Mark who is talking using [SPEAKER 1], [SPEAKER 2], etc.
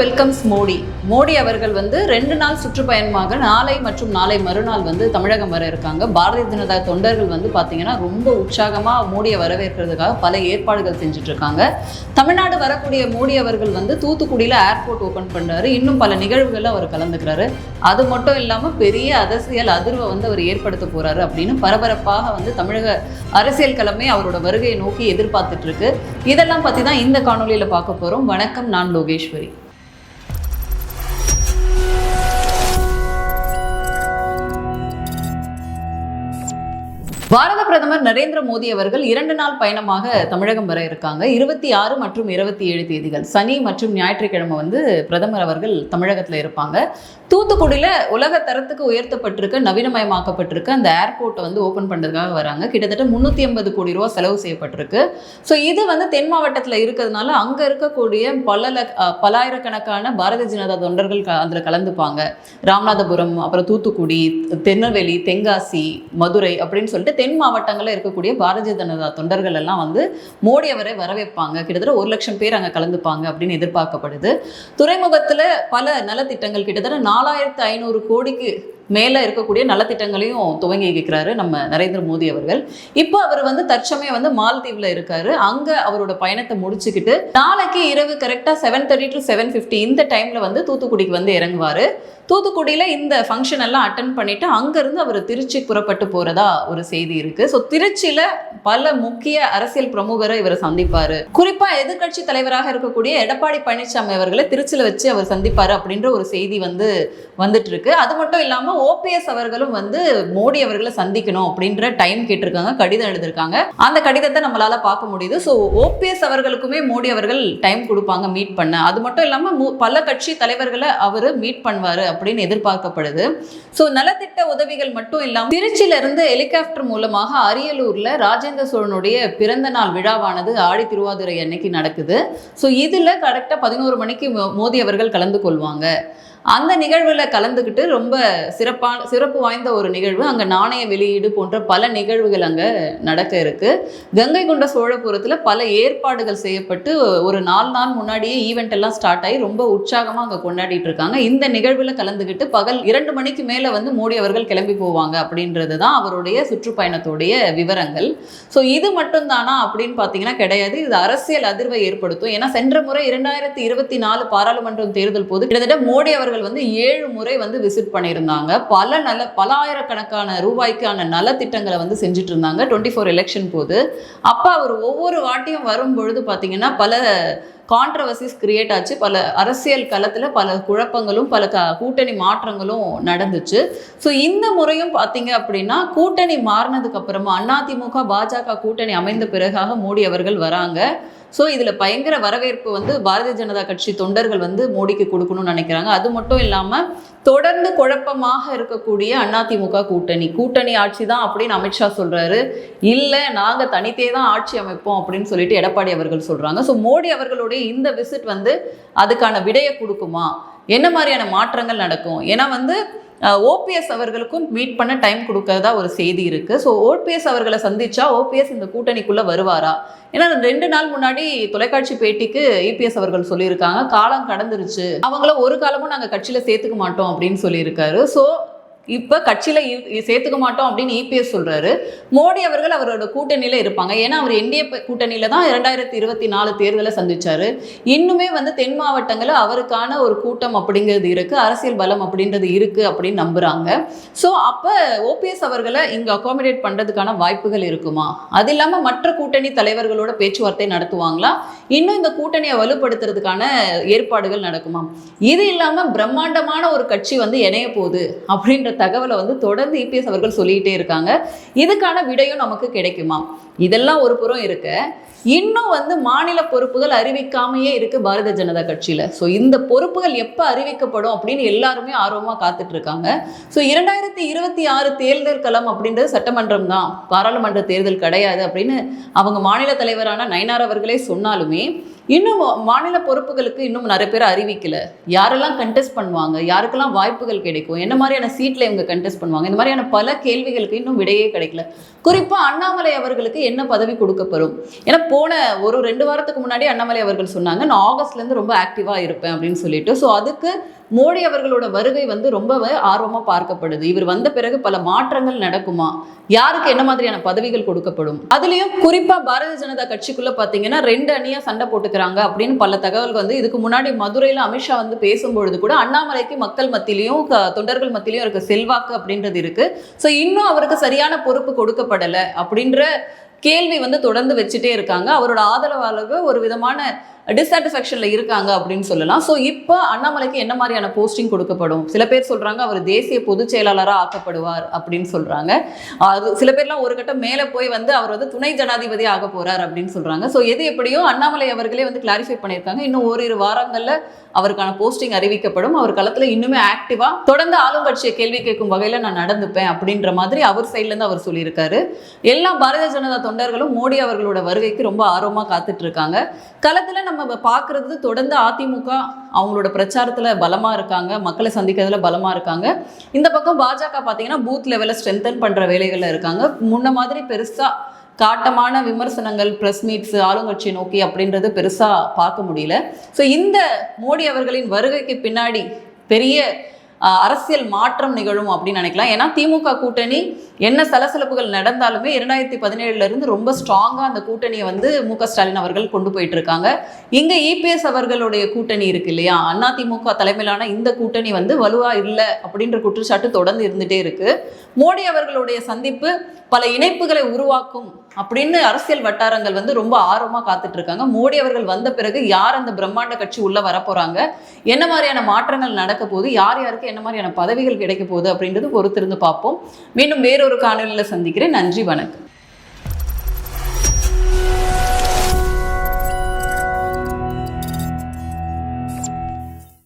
[SPEAKER 1] Welcomes Modi Modi அவர்கள் வந்து ரெண்டு நாள் சுற்றுப்பயணமாக நாளை மற்றும் நாளை மறுநாள் வந்து தமிழகம் வர இருக்காங்க. பாரதிய ஜனதா தொண்டர்கள் வந்து பார்த்தீங்கன்னா ரொம்ப உற்சாகமாக மோடியை வரவேற்கிறதுக்காக பல ஏற்பாடுகள் செஞ்சுட்டு இருக்காங்க. தமிழ்நாடு வரக்கூடிய மோடி அவர்கள் வந்து தூத்துக்குடியில் ஏர்போர்ட் ஓப்பன் பண்ணுறாரு இன்னும் பல நிகழ்வுகளில் அவர் கலந்துக்கிறாரு. அது மட்டும் இல்லாமல் பெரிய அரசியல் அதிர்வை வந்து அவர் ஏற்படுத்த போகிறாரு அப்படின்னு பரபரப்பாக வந்து தமிழக அரசியல் கிழமை அவரோட வருகையை நோக்கி எதிர்பார்த்துட்டு இருக்கு. இதெல்லாம் பற்றி தான் இந்த காணொலியில் பார்க்க போகிறோம் வணக்கம் நான் லோகேஸ்வரி. பாரத பிரதமர் நரேந்திர மோடி அவர்கள் இரண்டு நாள் பயணமாக தமிழகம் வர இருக்காங்க. இருபத்தி ஆறு மற்றும் இருபத்தி ஏழு தேதிகள் சனி மற்றும் ஞாயிற்றுக்கிழமை வந்து பிரதமர் அவர்கள் தமிழகத்தில் இருப்பாங்க. தூத்துக்குடியில் உலக தரத்துக்கு உயர்த்தப்பட்டிருக்க நவீனமயமாக்கப்பட்டிருக்க. அந்த ஏர்போர்ட்டை வந்து ஓப்பன் பண்ணுறதுக்காக வராங்க. கிட்டத்தட்ட முந்நூற்றி ஐம்பது கோடி ரூபா செலவு செய்யப்பட்டிருக்கு. ஸோ இது வந்து தென் மாவட்டத்தில் இருக்கிறதுனால அங்கே இருக்கக்கூடிய பல லக் பல்லாயிரக்கணக்கான பாரதிய ஜனதா தொண்டர்கள் க அதில் கலந்துப்பாங்க. ராமநாதபுரம் அப்புறம் தூத்துக்குடி திருநெல்வேலி தென்காசி மதுரை அப்படின்னு சொல்லிட்டு தென் மாவட்டங்களில் இருக்கக்கூடிய பாரதிய ஜனதா தொண்டர்கள் எல்லாம் வந்து மோடி அவரை வரவேற்பாங்க. கிட்டத்தட்ட ஒரு லட்சம் பேர் அங்கே கலந்துப்பாங்க அப்படின்னு எதிர்பார்க்கப்படுது. துறைமுகத்தில் பல நலத்திட்டங்கள் கிட்டத்தட்ட நாலாயிரத்து ஐநூறு கோடிக்கு மேலே இருக்கக்கூடிய நலத்திட்டங்களையும் துவங்கி வைக்கிறாரு நம்ம நரேந்திர மோடி அவர்கள். இப்போ அவர் வந்து தற்சமயம் வந்து மால்தீவில் இருக்காரு. அங்கே அவரோட பயணத்தை முடிச்சுக்கிட்டு நாளைக்கு இரவு கரெக்டாக seven thirty to seven fifty இந்த டைமில் வந்து தூத்துக்குடிக்கு வந்து இறங்குவார். தூத்துக்குடியில் இந்த ஃபங்க்ஷன் எல்லாம் அட்டன் பண்ணிவிட்டு அங்கேருந்து அவர் திருச்சி புறப்பட்டு போகிறதா ஒரு செய்தி இருக்குது ஸோ திருச்சியில் பல முக்கிய அரசியல் பிரமுகரை இவர் சந்திப்பார். குறிப்பாக எதிர்க்கட்சி தலைவராக இருக்கக்கூடிய எடப்பாடி பழனிசாமி அவர்களை திருச்சியில் வச்சு அவர் சந்திப்பார் அப்படின்ற ஒரு செய்தி வந்து வந்துட்டு இருக்கு. அது மட்டும் இல்லாமல் ஓபிஎஸ் அவர்களும் வந்து மோடி அவர்களை சந்திக்கணும் அப்படின்ற டைம் கேட்டிருக்காங்க கடிதம் எழுதியிருக்காங்க. அந்த கடிதத்தை நம்மளால பார்க்க முடியுது. ஸோ ஓபிஎஸ் அவர்களுக்குமே மோடி அவர்கள் டைம் கொடுப்பாங்க மீட் பண்ண. அது மட்டும் இல்லாமல் பல கட்சி தலைவர்களை அவர் மீட் பண்ணுவார் அப்படின்னு எதிர்பார்க்கப்படுது. ஸோ நலத்திட்ட உதவிகள் மட்டும் இல்லாமல் திருச்சியில இருந்து ஹெலிகாப்டர் மூலமாக அரியலூர்ல ராஜேந்திர சோழனுடைய பிறந்த நாள் விழாவானது ஆடி திருவாதிரை அன்னைக்கு நடக்குது. ஸோ இதுல கரெக்டாக பதினோரு மணிக்கு மோ- மோடி அவர்கள் கலந்து கொள்வாங்க. அந்த நிகழ்வில் கலந்துக்கிட்டு ரொம்ப சிறப்பான சிறப்பு வாய்ந்த ஒரு நிகழ்வு. அங்கே நாணய வெளியீடு போன்ற பல நிகழ்வுகள் அங்கே நடக்க இருக்கு. கங்கை கொண்ட சோழபுரத்தில் பல ஏற்பாடுகள் செய்யப்பட்டு ஒரு நாலு நாள் முன்னாடியே ஈவெண்ட் எல்லாம் ஸ்டார்ட் ஆகி ரொம்ப உற்சாகமாக அங்கே கொண்டாடிட்டு இருக்காங்க. இந்த நிகழ்வில் கலந்துக்கிட்டு பகல் இரண்டு மணிக்கு மேலே வந்து மோடி அவர்கள் கிளம்பி போவாங்க அப்படின்றது தான் அவருடைய சுற்றுப்பயணத்துடைய விவரங்கள். ஸோ இது மட்டும்தானா அப்படின்னு பார்த்தீங்கன்னா கிடையாது. இது அரசியல் அதிர்வை ஏற்படுத்தும். ஏன்னா சென்ற முறை இரண்டாயிரத்தி இருபத்தி நாலு பாராளுமன்றம் தேர்தல் போது கிட்டத்தட்ட மோடி அவர்கள் வந்து ஏழு முறை வந்து விசிட் பண்ணியிருந்தாங்க. பல நல பல ஆயிரக்கணக்கான ரூபாய்க்கான நலத்திட்டங்களை வந்து செஞ்சுட்டு இருந்தாங்க டுவெண்ட்டி ஃபோர் எலெக்ஷன் போது. அப்போ அவர் ஒவ்வொரு வாட்டியும் வரும்பொழுது பார்த்தீங்கன்னா பல கான்ட்ரவர்சிஸ் கிரியேட் ஆச்சு. பல அரசியல் களத்தில் பல குழப்பங்களும் பல க கூட்டணி மாற்றங்களும் நடந்துச்சு. ஸோ இந்த முறையும் பார்த்தீங்க அப்படின்னா கூட்டணி மாறினதுக்கு அப்புறமா அதிமுக பாஜக கூட்டணி அமைந்த பிறகாக மோடி அவர்கள் வராங்க. ஸோ இதில் பயங்கர வரவேற்பு வந்து பாரதிய ஜனதா கட்சி தொண்டர்கள் வந்து மோடிக்கு கொடுக்கணும்னு நினைக்கிறாங்க. அது மட்டும் இல்லாமல் தொடர்ந்து குழப்பமாக இருக்கக்கூடிய அதிமுக கூட்டணி. கூட்டணி ஆட்சி தான் அப்படின்னு அமித்ஷா சொல்கிறாரு இல்லை நாங்கள் தனித்தே தான் ஆட்சி அமைப்போம் அப்படின்னு சொல்லிட்டு எடப்பாடி அவர்கள் சொல்கிறாங்க ஸோ மோடி அவர்களுடைய இந்த விசிட் வந்து அதுக்கான விடையை கொடுக்குமா? என்ன மாதிரியான மாற்றங்கள் நடக்கும்? ஏன்னா வந்து ஓபிஎஸ் அவர்களுக்கும் மீட் பண்ண டைம் கொடுக்கறதா ஒரு செய்தி இருக்கு. ஸோ ஓபிஎஸ் அவர்களை சந்திச்சா ஓபிஎஸ் இந்த கூட்டணிக்குள்ள வருவாரா? ஏன்னா ரெண்டு நாள் முன்னாடி தொலைக்காட்சி பேட்டிக்கு இபிஎஸ் அவர்கள் சொல்லியிருக்காங்க. காலம் கடந்துருச்சு. அவங்கள ஒரு காலமும் நாங்கள் கட்சியில் சேர்த்துக்க மாட்டோம் அப்படின்னு சொல்லியிருக்காரு. ஸோ இப்போ கட்சியில் சேர்த்துக்க மாட்டோம் அப்படின்னு இபிஎஸ் சொல்கிறாரு மோடி அவர்கள் அவரோட கூட்டணியில் இருப்பாங்க. ஏன்னா அவர் என்டிஏ கூட்டணியில் தான் இரண்டாயிரத்தி இருபத்தி நாலு தேர்தலை சந்திச்சார். இன்னுமே வந்து தென் மாவட்டங்களில் அவருக்கான ஒரு கூட்டம் அப்படிங்கிறது இருக்குது அரசியல் பலம் அப்படின்றது இருக்கு அப்படின்னு நம்புகிறாங்க ஸோ அப்போ ஓபிஎஸ் அவர்களை இங்கே அகாமடேட் பண்ணுறதுக்கான வாய்ப்புகள் இருக்குமா? அது இல்லாமல் மற்ற கூட்டணி தலைவர்களோட பேச்சுவார்த்தை நடத்துவாங்களா? இன்னும் இந்த கூட்டணியை வலுப்படுத்துறதுக்கான ஏற்பாடுகள் நடக்குமா? இது இல்லாமல் பிரம்மாண்டமான ஒரு கட்சி வந்து இணைய போகுது அப்படின்ற தகவலை வந்து தொடர்ந்து இபிஎஸ் அவர்கள் சொல்லிக்கிட்டே இருக்காங்க. இதுக்கான விடையும் நமக்கு கிடைக்குமா? இதெல்லாம் ஒரு புறம் இருக்கு. இன்னும் வந்து மாநில பொறுப்புகள் அறிவிக்காமையே இருக்கு பாரதிய ஜனதா கட்சியில. ஸோ இந்த பொறுப்புகள் எப்போ அறிவிக்கப்படும் அப்படின்னு எல்லாருமே ஆர்வமாக காத்துட்டு இருக்காங்க. ஸோ இரண்டாயிரத்தி இருபத்தி ஆறு தேர்தல் களம் அப்படின்றது சட்டமன்றம் தான். பாராளுமன்ற தேர்தல் கிடையாது அப்படின்னு அவங்க மாநில தலைவரான நயனார் அவர்களே சொன்னாலுமே இன்னும் மாநில பொறுப்புகளுக்கு இன்னும் நிறைய பேர் அறிவிக்கல. யாரெல்லாம் கண்டெஸ்ட் பண்ணுவாங்க? யாருக்கெல்லாம் வாய்ப்புகள் கிடைக்கும்? என்ன மாதிரியான சீட்ல இவங்க கண்டெஸ்ட் பண்ணுவாங்க? இந்த மாதிரியான பல கேள்விகளுக்கு இன்னும் விடையே கிடைக்கல. குறிப்பா அண்ணாமலை அவர்களுக்கு என்ன பதவி கொடுக்கப்படும் ஏன்னா போன ஒரு ரெண்டு வாரத்துக்கு முன்னாடி அண்ணாமலை அவர்கள் சொன்னாங்க நான் ஆகஸ்ட்ல இருந்து ரொம்ப ஆக்டிவா இருப்பேன் அப்படின்னு சொல்லிட்டு. ஸோ அதுக்கு மோடி அவர்களோட வருகை வந்து ரொம்பவே ஆர்வமாக பார்க்கப்படுது. இவர் வந்த பிறகு பல மாற்றங்கள் நடக்குமா? யாருக்கு என்ன மாதிரியான பதவிகள் கொடுக்கப்படும்? அதுலேயும் குறிப்பாக பாரதிய ஜனதா கட்சிக்குள்ளே பார்த்தீங்கன்னா ரெண்டு அணியாக சண்டை போட்டுக்கிறாங்க அப்படின்னு பல தகவல்கள் வந்து இதுக்கு முன்னாடி மதுரையில் அமித்ஷா வந்து பேசும்பொழுது கூட அண்ணாமலைக்கு மக்கள் மத்தியிலையும் தொண்டர்கள் மத்தியிலையும் இருக்க செல்வாக்கு அப்படின்றது இருக்கு. ஸோ இன்னும் அவருக்கு சரியான பொறுப்பு கொடுக்கப்படலை அப்படின்ற கேள்வி வந்து தொடர்ந்து வச்சுட்டே இருக்காங்க. அவரோட ஆதரவாளர்கள் ஒரு விதமான டிஸாட்டிஸ்ஃபேக்ஷனில் இருக்காங்க அப்படின்னு சொல்லலாம். ஸோ இப்போ அண்ணாமலைக்கு என்ன மாதிரியான போஸ்டிங் கொடுக்கப்படும்? சில பேர் சொல்றாங்க அவர் தேசிய பொதுச் செயலாளராக ஆக்கப்படுவார் அப்படின்னு சொல்றாங்க. அது சில பேர்லாம் ஒரு கட்டம் மேலே போய் வந்து அவர் வந்து துணை ஜனாதிபதி ஆக போகிறார் அப்படின்னு சொல்றாங்க. ஸோ எது எப்படியோ அண்ணாமலை அவர்களே வந்து கிளாரிஃபை பண்ணியிருக்காங்க. இன்னும் ஓரிரு வாரங்களில் அவருக்கான போஸ்டிங் அறிவிக்கப்படும். அவர் களத்தில் இன்னுமே ஆக்டிவா தொடர்ந்து ஆளுங்கட்சியை கேள்வி கேட்கும் வகையில் நான் நடந்துப்பேன் அப்படின்ற மாதிரி அவர் சைட்லேருந்து அவர் சொல்லியிருக்காரு. எல்லா பாரதிய ஜனதா தொண்டர்களும் மோடி அவர்களோட வருகைக்கு ரொம்ப ஆர்வமாக காத்துட்டு இருக்காங்க. நம்ம பார்க்குறது தொடர்ந்து அதிமுக அவங்களோட பிரச்சாரத்தில் பலமாக இருக்காங்க மக்களை சந்திக்கிறதுல பலமாக இருக்காங்க. இந்த பக்கம் பாஜக பார்த்தீங்கன்னா பூத் லெவலில் ஸ்ட்ரென்தன் பண்ணுற வேலைகளில் இருக்காங்க. முன்ன மாதிரி பெருசாக காட்டமான விமர்சனங்கள் ப்ரெஸ் மீட்ஸ் ஆளுங்கட்சி நோக்கி அப்படின்றது பெருசாக பார்க்க முடியல. ஸோ இந்த மோடி அவர்களின் வருகைக்கு பின்னாடி பெரிய அரசியல் மாற்றம் நிகழும் அப்படின்னு நினைக்கலாம். ஏன்னா திமுக கூட்டணி என்ன சலசலப்புகள் நடந்தாலுமே இரண்டாயிரத்தி பதினேழுல இருந்து ரொம்ப ஸ்ட்ராங்கா அந்த கூட்டணியை வந்து மு ஸ்டாலின் அவர்கள் கொண்டு போயிட்டு இருக்காங்க இங்க இபிஎஸ் அவர்களுடைய கூட்டணி இருக்கு இல்லையா? அண்ணா திமுக தலைமையிலான இந்த கூட்டணி வந்து வலுவா இல்லை அப்படின்ற குற்றச்சாட்டு தொடர்ந்து இருந்துட்டே இருக்கு. மோடி அவர்களுடைய சந்திப்பு பல இணைப்புகளை உருவாக்கும் அப்படின்னு அரசியல் வட்டாரங்கள் வந்து ரொம்ப ஆர்வமாக காத்துட்டு இருக்காங்க மோடி அவர்கள் வந்த பிறகு யார் அந்த பிரம்மாண்ட கட்சி உள்ள வரப்போறாங்க? என்ன மாதிரியான மாற்றங்கள் நடக்க போகுது? யார் யாருக்கு என்ன மாதிரியான பதவிகள் கிடைக்க போகுது அப்படின்றது பொறுத்திருந்து பார்ப்போம். மீண்டும் வேறொரு காணொலியில் சந்திக்கிறேன். நன்றி வணக்கம்.